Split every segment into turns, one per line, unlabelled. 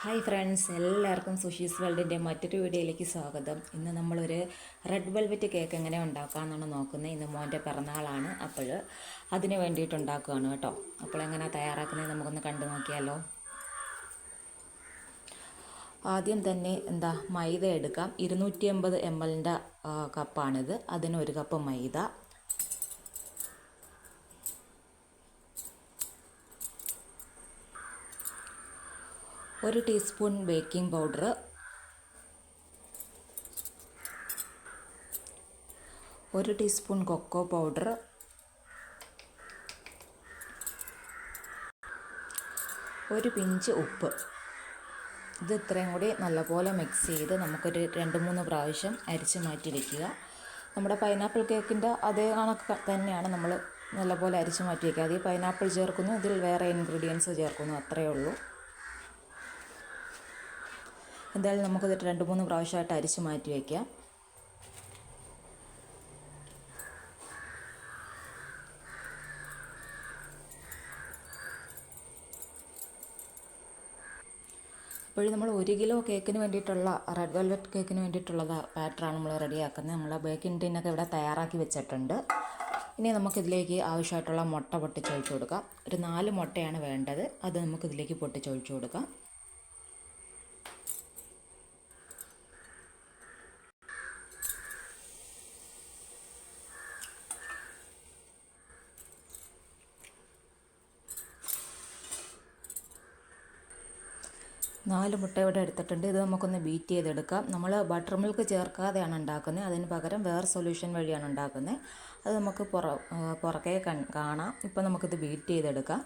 Hi friends എല്ലാവർക്കും സുഷീസ് വേൾഡിന്റെ മറ്റൊരു വീഡിയോയിലേക്ക് സ്വാഗതം. ഇന്ന് നമ്മളൊരു റെഡ് വെൽവെറ്റ് കേക്ക് എങ്ങനെ ഉണ്ടാക്കാമെന്നാണ് നോക്കുന്നത്. ഇന്ന് മോന്റെ പിറന്നാളാണ്. അപ്പോൾ അതിന് വേണ്ടിയിട്ട് ഉണ്ടാക്കുകയാണ് കേട്ടോ. അപ്പോൾ എങ്ങനെ തയ്യാറാക്കുന്നത് നമുക്കൊന്ന് കണ്ടു നോക്കിയാലോ. ആദ്യം തന്നെ എന്താ മൈദ എടുക്കാം. ഇരുന്നൂറ്റി എൺപത് എം എല്ലിന്റെ കപ്പാണിത് അതിന് ഒരു കപ്പ് മൈദ. ഒരു ടീസ്പൂൺ ബേക്കിംഗ് പൗഡർ. ഒരു ടീസ്പൂൺ കൊക്കോ പൗഡർ. ഒരു പിഞ്ച് ഉപ്പ്. ഇത് ഇത്രയും കൂടി നല്ലപോലെ മിക്സ് ചെയ്ത് നമുക്കൊരു രണ്ട് മൂന്ന് പ്രാവശ്യം അരിച്ച് മാറ്റി വയ്ക്കുക നമ്മുടെ പൈനാപ്പിൾ കേക്കിന്റെ അതേ കണക്ക് തന്നെയാണ് നമ്മൾ നല്ലപോലെ അരിച്ച് മാറ്റി വയ്ക്കുക അതിൽ പൈനാപ്പിൾ ചേർക്കുന്നു ഇതിൽ വേറെ ഇൻഗ്രീഡിയൻസ് ചേർക്കുന്നു അത്രയേ ഉള്ളൂ. എന്തായാലും നമുക്കിത് രണ്ട് മൂന്ന് പ്രാവശ്യമായിട്ട് അരിച്ച് മാറ്റി വയ്ക്കാം അപ്പോഴും നമ്മൾ ഒരു കിലോ കേക്കിന് വേണ്ടിയിട്ടുള്ള റെഡ് വെൽവെറ്റ് കേക്കിന് വേണ്ടിയിട്ടുള്ള ബാറ്ററാണ് നമ്മൾ റെഡിയാക്കുന്നത്. നമ്മൾ ബേക്കിംഗ് ടിന്നൊക്കെ ഇവിടെ തയ്യാറാക്കി വെച്ചിട്ടുണ്ട്. ഇനി നമുക്കിതിലേക്ക് ആവശ്യമായിട്ടുള്ള മുട്ട പൊട്ടിച്ചൊഴിച്ചു കൊടുക്കാം. ഒരു നാല് മുട്ടയാണ് വേണ്ടത്. അത് നമുക്കിതിലേക്ക് പൊട്ടിച്ചൊഴിച്ചു കൊടുക്കാം. നാല് മുട്ട ഇവിടെ എടുത്തിട്ടുണ്ട്. ഇത് നമുക്കൊന്ന് ബീറ്റ് ചെയ്തെടുക്കാം. നമ്മൾ ബട്ടർ മിൽക്ക് ചേർക്കാതെയാണ് ഉണ്ടാക്കുന്നത്. അതിന് പകരം വേറെ സൊല്യൂഷൻ വഴിയാണ് ഉണ്ടാക്കുന്നത്. അത് നമുക്ക് പുറ പുറകെ കാണാം. ഇപ്പോൾ നമുക്കിത് ബീറ്റ് ചെയ്തെടുക്കാം.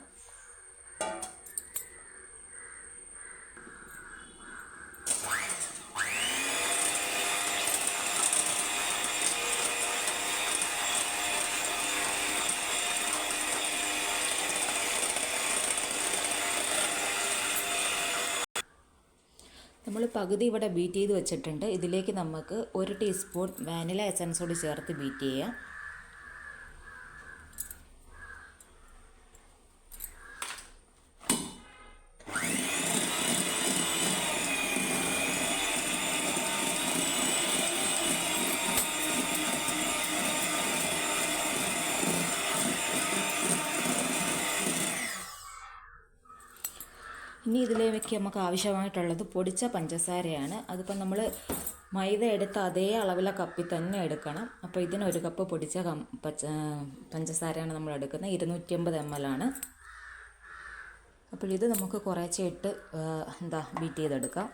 നമ്മൾ പകുതി ഇവിടെ ബീറ്റ് ചെയ്ത് വെച്ചിട്ടുണ്ട്. ഇതിലേക്ക് നമുക്ക് ഒരു ടീസ്പൂൺ വാനില എസൻസ് കൂടി ചേർത്ത് ബീറ്റ് ചെയ്യാം. ഇനി ഇതിലേക്ക് നമുക്ക് ആവശ്യമായിട്ടുള്ളത് പൊടിച്ച പഞ്ചസാരയാണ്. അതിപ്പോൾ നമ്മൾ മൈദ എടുത്ത അതേ അളവിലെ കപ്പി തന്നെ എടുക്കണം. അപ്പോൾ ഇതിന് ഒരു കപ്പ് പൊടിച്ച പഞ്ചസാരയാണ് നമ്മൾ എടുക്കുന്നത്. ഇരുന്നൂറ്റി അമ്പത് എം എൽ ആണ്. അപ്പോൾ ഇത് നമുക്ക് കുറേശ്ശെ ഇട്ട് എന്താ ബീറ്റ് ചെയ്തെടുക്കാം.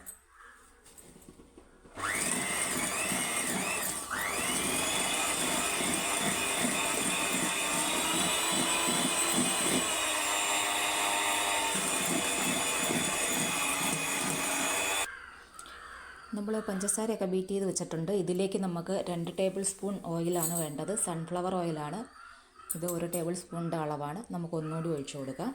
നമ്മൾ പഞ്ചസാരയൊക്കെ ബീറ്റ് ചെയ്ത് വെച്ചിട്ടുണ്ട്. ഇതിലേക്ക് നമുക്ക് രണ്ട് ടേബിൾ സ്പൂൺ ഓയിലാണ് വേണ്ടത്. സൺഫ്ലവർ ഓയിലാണ് ഇത് ഒരു ടേബിൾ സ്പൂണിന്റെ അളവാണ്. നമുക്ക് ഒന്നുകൂടി ഒഴിച്ചു കൊടുക്കാം.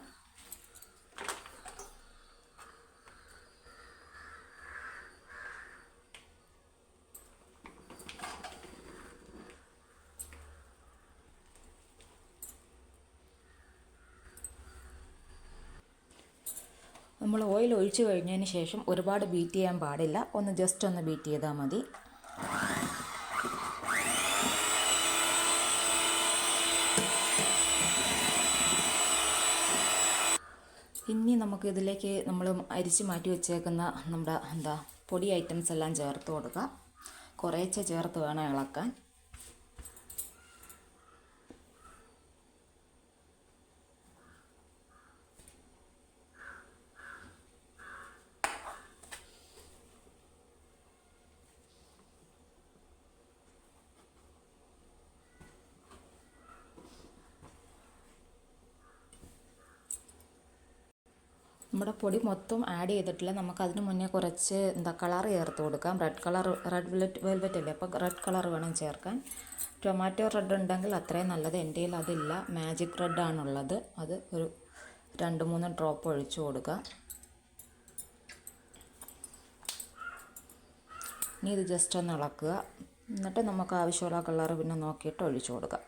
നമ്മൾ ഓയിൽ ഒഴിച്ചു കഴിഞ്ഞതിന് ശേഷം ഒരുപാട് ബീറ്റ് ചെയ്യാൻ പാടില്ല. ഒന്ന് ജസ്റ്റ് ഒന്ന് ബീറ്റ് ചെയ്താൽ മതി. ഇനി നമുക്ക് ഇതിലേക്ക് നമ്മൾ അരിച്ച് മാറ്റി വെച്ചേക്കുന്ന നമ്മുടെ എന്താ പൊടി ഐറ്റംസ് എല്ലാം ചേർത്ത് കൊടുക്കുക കുറേശ്ശെ ചേർത്ത് വേണം ഇളക്കാൻ. നമ്മുടെ പൊടി മൊത്തം ആഡ് ചെയ്തിട്ടില്ല. നമുക്ക് അതിന് മുന്നേ കുറച്ച് എന്താ കളർ ചേർത്ത് കൊടുക്കാം. Red colour red velvet velvet അല്ലേ? അപ്പോൾ റെഡ് കളർ വേണം ചേർക്കാൻ. ടൊമാറ്റോ റെഡ് ഉണ്ടെങ്കിൽ അത്രയും നല്ലത്. എന്റെ കയ്യിൽ അതില്ല. മാജിക് റെഡ് ആണുള്ളത്. അത് ഒരു രണ്ട് മൂന്ന് ഡ്രോപ്പ് ഒഴിച്ചു കൊടുക്കുക ഇനി ഇത് ജസ്റ്റ് ഒന്ന് ഇളക്കുക. എന്നിട്ട് നമുക്ക് ആവശ്യമുള്ള കളർ പിന്നെ നോക്കിയിട്ട് ഒഴിച്ചു കൊടുക്കാം.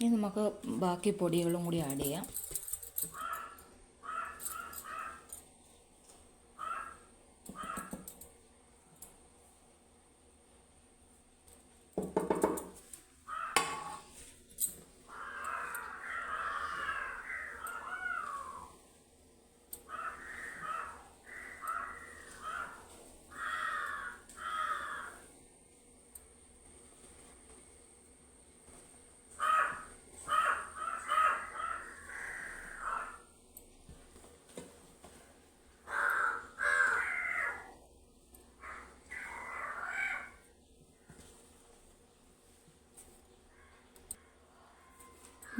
ഇനി നമുക്ക് ബാക്കി പൊടികളും കൂടി ആഡ് ചെയ്യാം.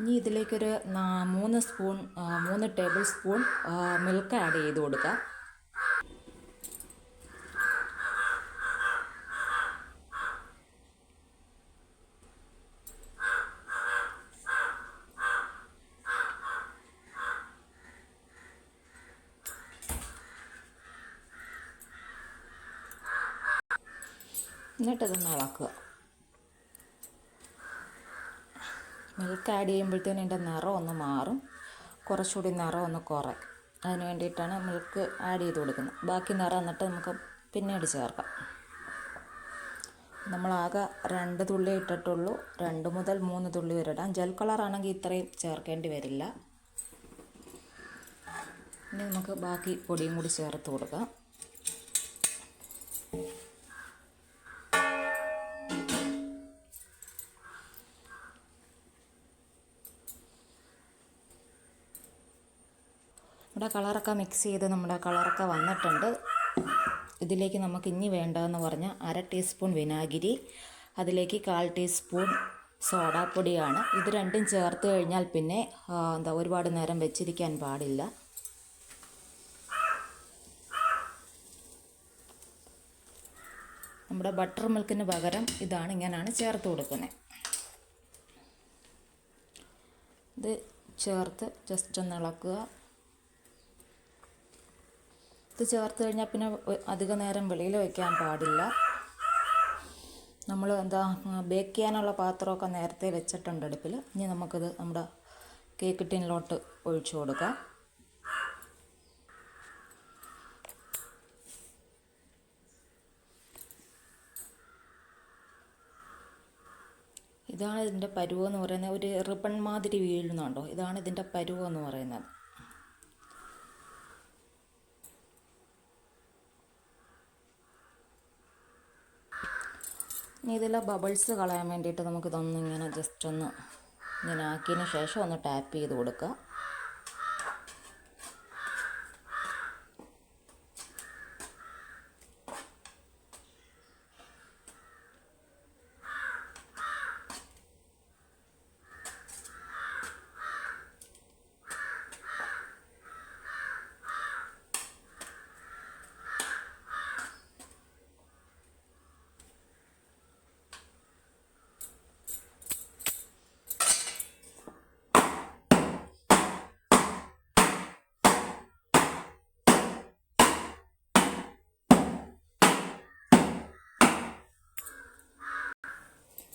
ഇനി ഇതിലേക്കൊരു മൂന്ന് സ്പൂൺ മൂന്ന് ടേബിൾ സ്പൂൺ മിൽക്ക് ആഡ് ചെയ്ത് കൊടുക്കുക എന്നിട്ടത് ഇളക്കുക. മിൽക്ക് ആഡ് ചെയ്യുമ്പോഴത്തേനും അതിന്റെ നിറം ഒന്ന് മാറും. കുറച്ചുകൂടി നിറം ഒന്ന് കുറയും. അതിന് വേണ്ടിയിട്ടാണ് മിൽക്ക് ആഡ് ചെയ്ത് കൊടുക്കുന്നത്. ബാക്കി നിറം എന്നിട്ട് നമുക്ക് പിന്നീട് ചേർക്കാം. നമ്മളാകെ രണ്ട് തുള്ളി ഇട്ടിട്ടുള്ളൂ. രണ്ട് മുതൽ മൂന്ന് തുള്ളി വരെ ഇടാം. ജെൽ കളറാണെങ്കിൽ ഇത്രയും ചേർക്കേണ്ടി വരില്ല. ഇനി നമുക്ക് ബാക്കി പൊടിയും കൂടി ചേർത്ത് കൊടുക്കാം. നമ്മുടെ കളറൊക്കെ മിക്സ് ചെയ്ത് നമ്മുടെ കളറൊക്കെ വന്നിട്ടുണ്ട്. ഇതിലേക്ക് നമുക്ക് ഇനി വേണ്ടതെന്ന് പറഞ്ഞാൽ അര ടീസ്പൂൺ വിനാഗിരി അതിലേക്ക് കാൽ ടീസ്പൂൺ സോഡാപ്പൊടിയാണ്. ഇത് രണ്ടും ചേർത്ത് കഴിഞ്ഞാൽ പിന്നെ എന്താ ഒരുപാട് നേരം വെച്ചിരിക്കാൻ പാടില്ല. നമ്മുടെ ബട്ടർ മിൽക്കിന് പകരം ഇതാണ് ഇങ്ങനെയാണ് ചേർത്ത് കൊടുക്കുന്നത് ഇത് ചേർത്ത് ജസ്റ്റ് ഒന്ന് ഇളക്കുക. ഇത് ചേർത്ത് കഴിഞ്ഞാൽ പിന്നെ അധിക നേരം വെളിയിൽ വയ്ക്കാൻ പാടില്ല. നമ്മൾ എന്താ ബേക്ക് ചെയ്യാനുള്ള പാത്രമൊക്കെ നേരത്തെ വെച്ചിട്ടുണ്ട് അടുപ്പിൽ ഇനി നമുക്കിത് നമ്മുടെ കേക്ക് ടിന്നിലോട്ട് ഒഴിച്ചു കൊടുക്കാം. ഇതാണ് ഇതിന്റെ പരുവെന്ന് പറയുന്നത്. ഒരു റിബൺ മാതിരി വീഴുന്നുണ്ടോ? ഇതാണ് ഇതിന്റെ പരുവെന്ന് പറയുന്നത്. ഇനി ഇതിലെ ബബിൾസ് കളയാൻ വേണ്ടിയിട്ട് നമുക്കിതൊന്നിങ്ങനെ ജസ്റ്റ് ഒന്ന് ഇങ്ങനെ ആക്കിയതിന് ശേഷം ഒന്ന് ടാപ്പ് ചെയ്ത് കൊടുക്കുക.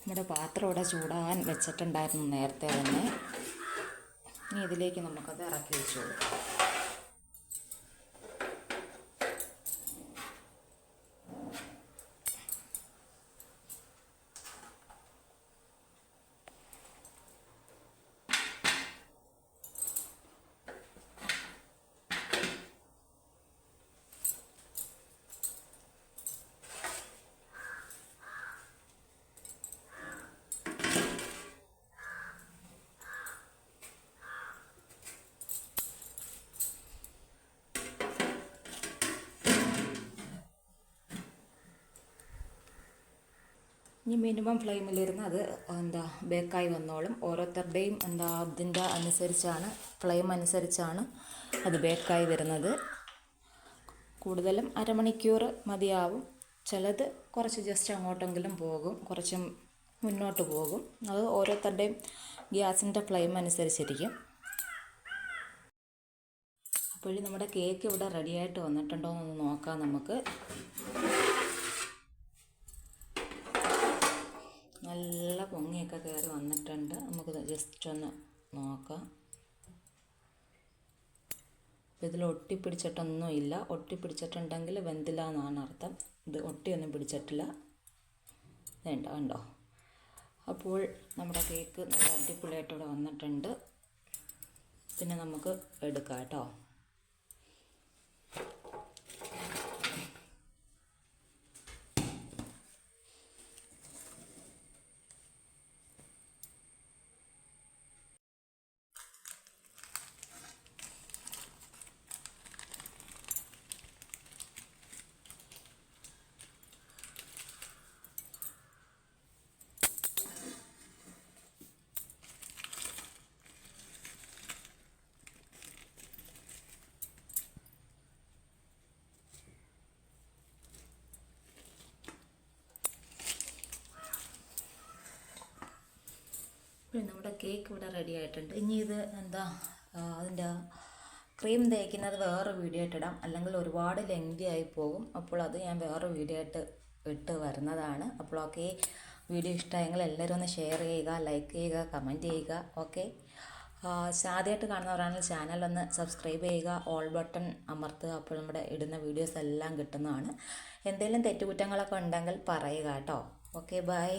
നമ്മുടെ പാത്രം ഇവിടെ ചൂടാൻ വെച്ചിട്ടുണ്ടായിരുന്നു നേരത്തെ തന്നെ. ഇനി ഇതിലേക്ക് നമുക്കത് ഇറക്കി വെച്ചോളൂ. ഇനി മിനിമം ഫ്ലെയിമിലിരുന്ന് അത് എന്താ ബേക്കായി വന്നോളും. ഓരോരുത്തരുടെയും എന്താ അതിന്റെ അനുസരിച്ചാണ് ഫ്ലെയിം അനുസരിച്ചാണ് അത് ബേക്കായി വരുന്നത്. കൂടുതലും അരമണിക്കൂർ മതിയാവും. ചിലത് കുറച്ച് ജസ്റ്റ് അങ്ങോട്ടെങ്കിലും പോകും. കുറച്ച് മുന്നോട്ട് പോകും. അത് ഓരോരുത്തരുടെയും ഗ്യാസിന്റെ ഫ്ലെയിം അനുസരിച്ചിരിക്കും. അപ്പോൾ നമ്മുടെ കേക്ക് ഇവിടെ റെഡിയായിട്ട് വന്നിട്ടുണ്ടോ എന്ന് നോക്കാം നമുക്ക്. നല്ല പൊങ്ങിയൊക്കെ കയറി വന്നിട്ടുണ്ട്. നമുക്ക് ജസ്റ്റ് ഒന്ന് നോക്കാം. അപ്പോൾ ഇതിൽ ഒട്ടിപ്പിടിച്ചിട്ടൊന്നും ഇല്ല. ഒട്ടിപ്പിടിച്ചിട്ടുണ്ടെങ്കിൽ വെന്തില്ല എന്നാണ് അർത്ഥം. ഇത് ഒട്ടിയൊന്നും പിടിച്ചിട്ടില്ല. വേണ്ട കണ്ടോ? അപ്പോൾ നമ്മുടെ കേക്ക് നല്ല അടിപൊളിയായിട്ട് ഇവിടെ വന്നിട്ടുണ്ട്. പിന്നെ നമുക്ക് എടുക്കാം കേട്ടോ. നമ്മുടെ കേക്ക് ഇവിടെ റെഡി ആയിട്ടുണ്ട്. ഇനി ഇത് എന്താ അതിന്റെ ക്രീം തേക്കുന്നത് വേറെ വീഡിയോ ആയിട്ട് ഇടാം. അല്ലെങ്കിൽ ഒരുപാട് ലെങ്തി ആയി പോകും. അപ്പോൾ അത് ഞാൻ വേറെ വീഡിയോ ആയിട്ട് ഇട്ട് വരുന്നതാണ്. അപ്പോൾ ഓക്കെ വീഡിയോ ഇഷ്ടമായെങ്കിൽ എല്ലാവരും ഒന്ന് ഷെയർ ചെയ്യുക ലൈക്ക് ചെയ്യുക കമന്റ് ചെയ്യുക. ഓക്കെ ആദ്യമായിട്ട് കാണുന്നവരാണെങ്കിൽ ചാനൽ ഒന്ന് സബ്സ്ക്രൈബ് ചെയ്യുക ഓൾ ബട്ടൺ അമർത്തുക. അപ്പോൾ നമ്മുടെ ഇടുന്ന വീഡിയോസ് എല്ലാം കിട്ടുന്നതാണ്. എന്തെങ്കിലും തെറ്റുകുറ്റങ്ങളൊക്കെ ഉണ്ടെങ്കിൽ പറയുക കേട്ടോ. Okay bye